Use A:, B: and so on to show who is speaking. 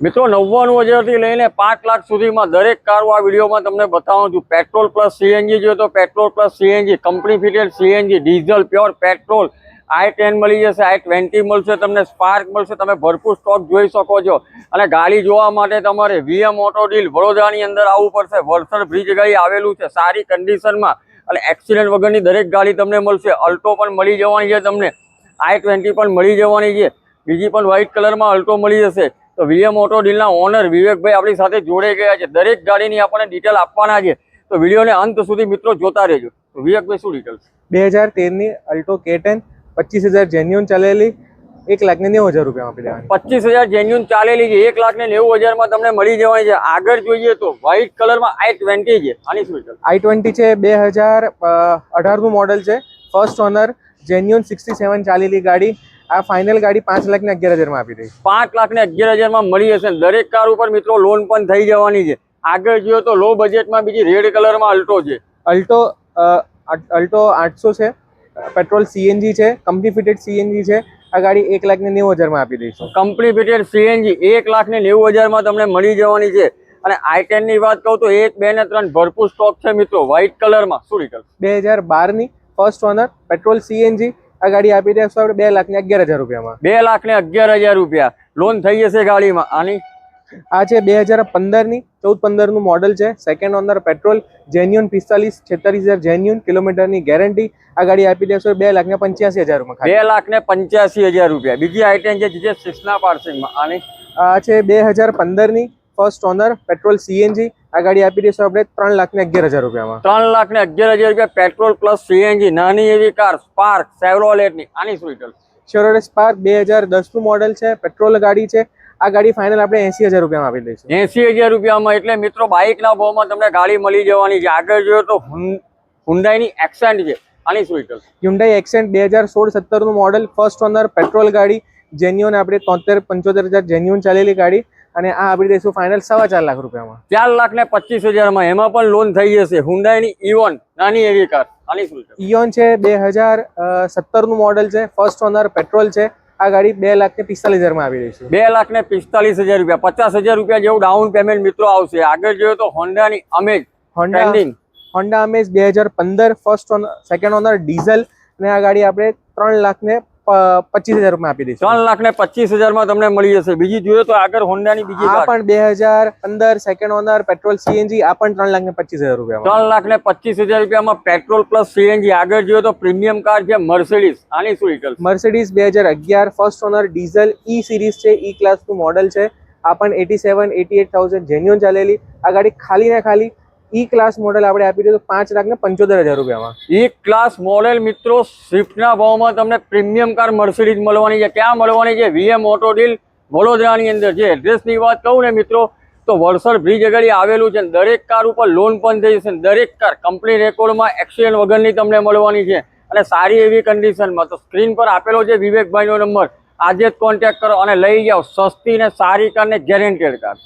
A: મિત્રો, નવ્વાણું હજારથી લઈને પાંચ લાખ સુધીમાં દરેક કારો આ વિડીયોમાં તમને બતાવું છું. પેટ્રોલ પ્લસ સીએનજી જોઈએ તો petrol plus CNG company fitted CNG diesel pure petrol i ten મળી જશે આઈ ટ્વેન્ટી મળશે, તમને સ્પાર્ક મળશે, તમે ભરપૂર સ્ટોક જોઈ શકો છો. અને ગાડી જોવા માટે તમારે વીએમ ઓટો ડીલ વડોદરાની અંદર આવવું પડશે. વલસાડ બ્રિજ ગાડી આવેલું છે, સારી કન્ડિશનમાં અને એક્સિડન્ટ વગરની દરેક ગાડી તમને મળશે. અલ્ટો પણ મળી જવાની છે તમને. આઈ ટ્વેન્ટી પણ મળી જવાની છે. બીજી પણ વ્હાઇટ કલરમાં અલ્ટો મળી જશે. તો વિલિયમ ઓટો ડીલના ઓનર વિવેકભાઈ આપણી સાથે જોડે ગયા છે. દરેક ગાડીની આપણને ડિટેલ આપવાના છે. તો વિડીયોને અંત સુધી મિત્રો જોતા રહેજો. તો વિવેકભાઈ શું ડિટેલ
B: બે હજાર તેરની અલ્ટો કે ટેન પચીસ હજાર જેન્યુન ચાલેલી એક લાખ ને નેવું હજાર રૂપિયામાં આપી દેવાની.
A: પચીસ હજાર જેન્યુન ચાલેલી છે. એક લાખ ને નેવું હજારમાં તમને મળી જવાની છે. આગળ જોઈએ તો વ્હાઇટ કલરમાં આઈ ટ્વેન્ટી છે. આની શું ડિટેલ
B: આઈ ટ્વેન્ટી છે બે હજાર અઢારનું મોડલ છે. First owner genuine sixty seven ચાલેલી ગાડી. આ ફાઇનલ ગાડી પાંચ લાખ ને અગિયાર હજારમાં આપી દઈશ.
A: પાંચ લાખ ને અગિયાર હજારમાં મળી જશે દરેક કાર ઉપર મિત્રો લોન પણ થઈ જવાની છે. આગળ જોયો તો લો બજેટમાં બીજી રેડ કલરમાં અલ્ટો છે.
B: અલ્ટો અલ્ટો આઠસો છે. પેટ્રોલ સીએનજી છે. કંપની ફિટેડ સીએનજી છે. આ ગાડી એક લાખ ને નેવું હજારમાં આપી દઈશું.
A: કંપની ફિટેડ સીએનજી એક લાખ ને નેવું હજારમાં તમને મળી જવાની છે. અને આઈ ટેનની વાત કહું તો એક બે ને ત્રણ ભરપૂર સ્ટોક છે મિત્રો. વ્હાઇટ કલરમાં શું ડિટેલ
B: બે હજાર બારની ફર્સ્ટ ઓનર પેટ્રોલ સીએનજી આ ગાડી આપી દઈશું આપણે બે લાખ ને અગિયાર હજાર રૂપિયામાં.
A: બે લાખ ને અગિયાર હજાર રૂપિયા. લોન થઈ જશે ગાડીમાં. આની?
B: આ છે બે હજાર પંદરની ચૌદ પંદરનું મોડલ છે. સેકન્ડ ઓનર પેટ્રોલ જેન્યુન પિસ્તાલીસ છેતાલીસ હજાર જેન્યુન કિલોમીટરની ગેરંટી આ ગાડી આપી દેશો બે લાખ ને પંચ્યાસી હજારમાં
A: બે લાખ ને પંચ્યાસી હજાર રૂપિયા. બીજી આઈટેન છે જે સિક્સના પાર્સિંગમાં આની?
B: આ છે બે હજાર પંદરની ફર્સ્ટ ઓનર પેટ્રોલ સીએનજી આ ગાડી આપી દેશો આપણે ત્રણ લાખ ને અગિયાર હજાર રૂપિયામાં.
A: ત્રણ લાખ ને અગિયાર હજાર રૂપિયા પેટ્રોલ પ્લસ સીએનજી નાની એવી કાર સ્પાર્ક સેવરોલેટની આની શું ડિટેલ
B: શેરોડે સ્પાર્ક બે હજાર દસનું મોડલ છે પેટ્રોલ ગાડી છે. આ ગાડી ફાઇનલ આપણે એસી હજાર રૂપિયામાં આપી દઈશું.
A: એસી હજાર રૂપિયામાં એટલે મિત્રો બાઇકના ભાવમાં તમને ગાડી મળી જવાની છે. આગળ જોયો તો હુન્ડાઈની એક્સેન્ટ છે આની શું ડિટેલ
B: હ્યુન્ડાઈ એક્સેન્ટ બે હજાર સોળ સત્તરનું મોડલ ફર્સ્ટ ઓનર પેટ્રોલ ગાડી. જેન્યુન આપણે તોતેર પંચોતેર હજાર જેન્યુન ચાલેલી ગાડી. અને આ આપી દઈશું ફાઇનલ સવા ચાર લાખ રૂપિયામાં.
A: ચાર લાખ ને પચીસ હજારમાં એમાં પણ લોન થઈ જશે. હુંડાઈની ઇવોન નાની એવી કાર ઇઓન
B: ઇયોન છે. બે હજાર સત્તરનું મોડલ છે. ફર્સ્ટ ઓનર પેટ્રોલ છે. આ ગાડી બે લાખ ને પિસ્તાલીસ હજારમાં આવી રહી છે
A: બે લાખ ને પિસ્તાલીસ હજાર રૂપિયા. પચાસ હજાર રૂપિયા જેવું ડાઉન પેમેન્ટ મિત્રો આવશે. આગળ જોઈએ તો હોન્ડાની અમેજ
B: હોન્ડા હોન્ડા અમેજ બે હજાર પંદર first owner second owner diesel અને આ ગાડી આપણે ત્રણ લાખ ને પચીસ હજાર રૂપિયા આપી દઈશું.
A: ત્રણ લાખ ને પચીસ હજારમાં તમને મળી જશે. બીજી જોઈએ તો આગળ હોન્ડાની બીજી
B: આ પણ બે હજાર પંદર સેકન્ડ ઓનર પેટ્રોલ સીએનજી આ પણ ત્રણ લાખ ને પચીસ હજાર રૂપિયા
A: ત્રણ લાખ ને પચીસ હજાર રૂપિયામાં પેટ્રોલ પ્લસ સીએનજી આગળ જોઈએ તો પ્રીમિયમ કાર છે મર્સિડીઝ આની શું ડિટેલ
B: મર્સિડીઝ બે હજાર અગિયાર first owner diesel E series છે ઈ ક્લાસનું મોડલ છે. આ પણ eighty seven eighty eight thousand genuine ચાલેલી. આ ગાડી ખાલી ને ખાલી ઈ ક્લાસ મોડેલ આપણે આપી દીધું પાંચ લાખ ને પંચોતેર હજાર રૂપિયામાં.
A: ઈ ક્લાસ મોડેલ મિત્રો સ્વિફ્ટના ભાવમાં તમને પ્રીમિયમ કાર મર્સિડીઝ મળવાની છે. ક્યાં મળવાની છે? વીએમ ઓટો ડીલ વડોદરાની અંદર જે એડ્રેસની વાત કહું ને મિત્રો, તો વલસાડ બ્રિજ આગળ આવેલું છે દરેક કાર ઉપર લોન પણ થઈ જશે દરેક કાર કંપની રેકોર્ડમાં એક્સિડન્ટ વગરની તમને મળવાની છે. અને સારી એવી કન્ડિશનમાં તો સ્ક્રીન પર આપેલો છે વિવેકભાઈનો નંબર આજે જ કોન્ટેક્ટ કરો અને લઈ જાઓ. સસ્તી ને સારી કાર ને ગેરેન્ટેડ કાર